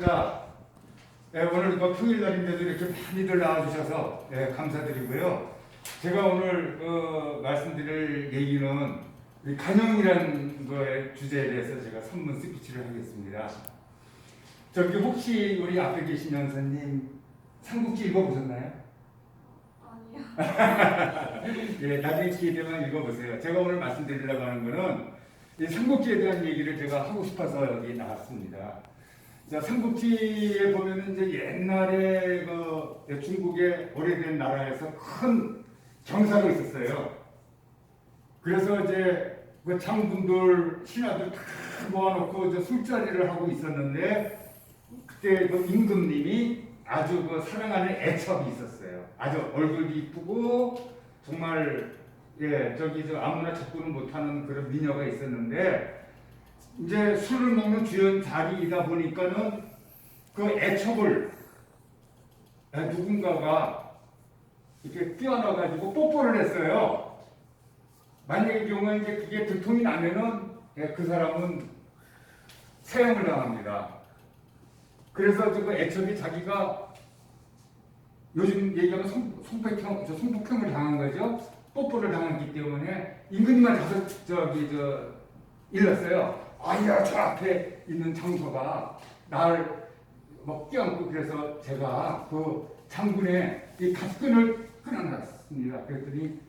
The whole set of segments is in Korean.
자, 예, 오늘 그 평일날인데도 이렇게 많이들 나와주셔서 예, 감사드리고요. 제가 오늘 어, 말씀드릴 얘기는 이 간영이라는 거의 주제에 대해서 제가 선문 스피치를 하겠습니다. 저기 혹시 우리 앞에 계신 연사님 삼국지 읽어보셨나요? 아니요. 예, 나중에 기회 되면 읽어보세요. 제가 오늘 말씀드리려고 하는 거는 이 삼국지에 대한 얘기를 제가 하고 싶어서 여기 나왔습니다. 자, 삼국지에 보면은 이제 옛날에 그 중국의 오래된 나라에서 큰 경사가 있었어요. 그래서 이제 그 장군들, 신하들 다 모아놓고 이제 술자리를 하고 있었는데 그때 그 임금님이 아주 그 사랑하는 애첩이 있었어요. 아주 얼굴이 이쁘고 정말 예 저기 저 아무나 접근을 못하는 그런 미녀가 있었는데 이제 술을 먹는 주연 자리이다 보니까는 그 애첩을 예, 누군가가 이렇게 뛰어나가지고 뽀뽀를 했어요. 만약의 경우에 이제 그게 들통이 나면은 예, 그 사람은 세형을 당합니다. 그래서 그 애첩이 자기가 요즘 얘기하면 성, 성폭행, 저 성폭행을 당한 거죠. 뽀뽀를 당했기 때문에 임금님한테 가서 저기 저 일렀어요. 아니야 저 앞에 있는 장소가 날 막 끼얹고 그래서 제가 그 장군의 이 갑근을 끊어놨습니다. 그랬더니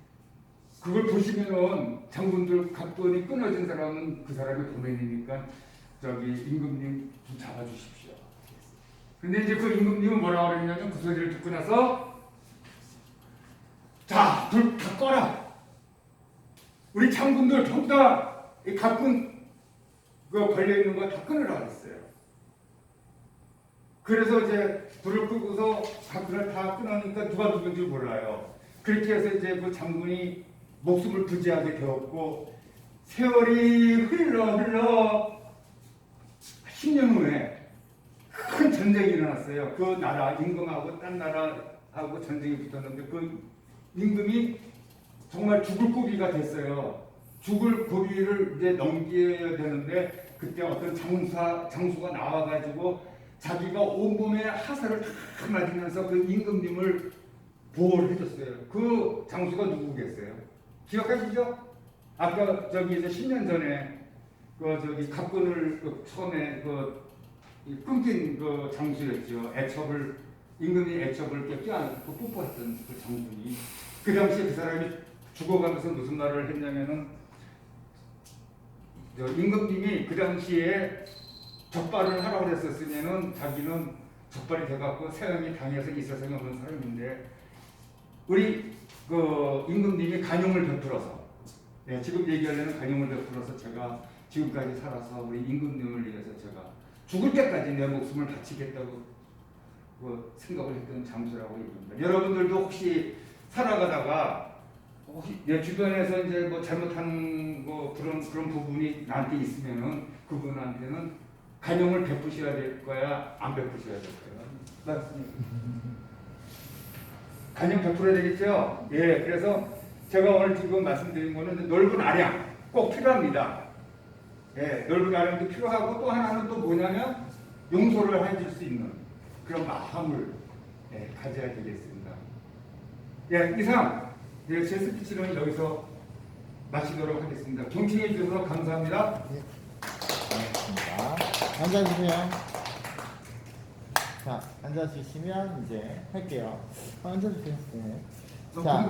그걸 보시면은 장군들 갑근이 끊어진 사람은 그 사람의 도면이니까 저기 임금님 좀 잡아주십시오. 근데 이제 그 임금님은 뭐라 그랬냐면 그 소리를 듣고 나서 자, 불 다 꺼라. 우리 장군들 전부 다이 갑군 그 걸려 있는 거 다 끊으라 그랬어요. 그래서 이제 불을 끄고서 갑군을 다 끊으니까 누가 누군지 몰라요. 그렇게 해서 이제 그 장군이 목숨을 부지하게 되었고 세월이 흘러 흘러 10년 후에 큰 전쟁이 일어났어요. 그 나라 임금하고 딴 나라하고 전쟁이 붙었는데 그 임금이 정말 죽을 고비가 됐어요. 죽을 고비를 이제 넘겨야 되는데 그때 어떤 장사 장수가 나와가지고 자기가 온몸에 하사를 다 맞으면서 그 임금님을 보호를 해줬어요. 그 장수가 누구겠어요? 기억하시죠? 아까 저기 이제 10년 전에 그 저기 갑군을 그 처음에 그이 끊긴 그 장수였죠. 애첩을 임금이 애첩을 껴안고 뽀뽀했던 그 장군이 그 당시에 그 사람이 죽어가면서 무슨 말을 했냐면은 저 임금님이 그 당시에 적발을 하라고 그랬었으면은 자기는 적발이 돼갖고 세형이 당해서 있어서는 없는 사람인데 우리 그 임금님이 간용을 베풀어서 네, 지금 얘기하려는 간용을 베풀어서 제가 지금까지 살아서 우리 임금님을 위해서 제가 죽을 때까지 내 목숨을 바치겠다고 그 생각을 했던 장소라고 얘기합니다. 여러분들도 혹시 살아가다가 혹시 내 주변에서 이제 뭐 잘못한 뭐 그런 그런 부분이 나한테 있으면은 그분한테는 간용을 베푸셔야 될 거야, 안 베푸셔야 될 거야. 맞습니다. 간용 베풀어야 되겠죠? 예, 그래서 제가 오늘 지금 말씀드린 거는 넓은 아량 꼭 필요합니다. 예, 넓은 아량도 필요하고 또 하나는 또 뭐냐면 용서를 해줄 수 있는 그런 마음을 예, 가져야 되겠습니다. 예, 이상 예, 제 스피치는 여기서 마치도록 하겠습니다. 경청해 주셔서 감사합니다. 알겠습니다. 앉아주세요. 자, 앉아주시면 이제 할게요. 어, 앉아주세요. 네. 자,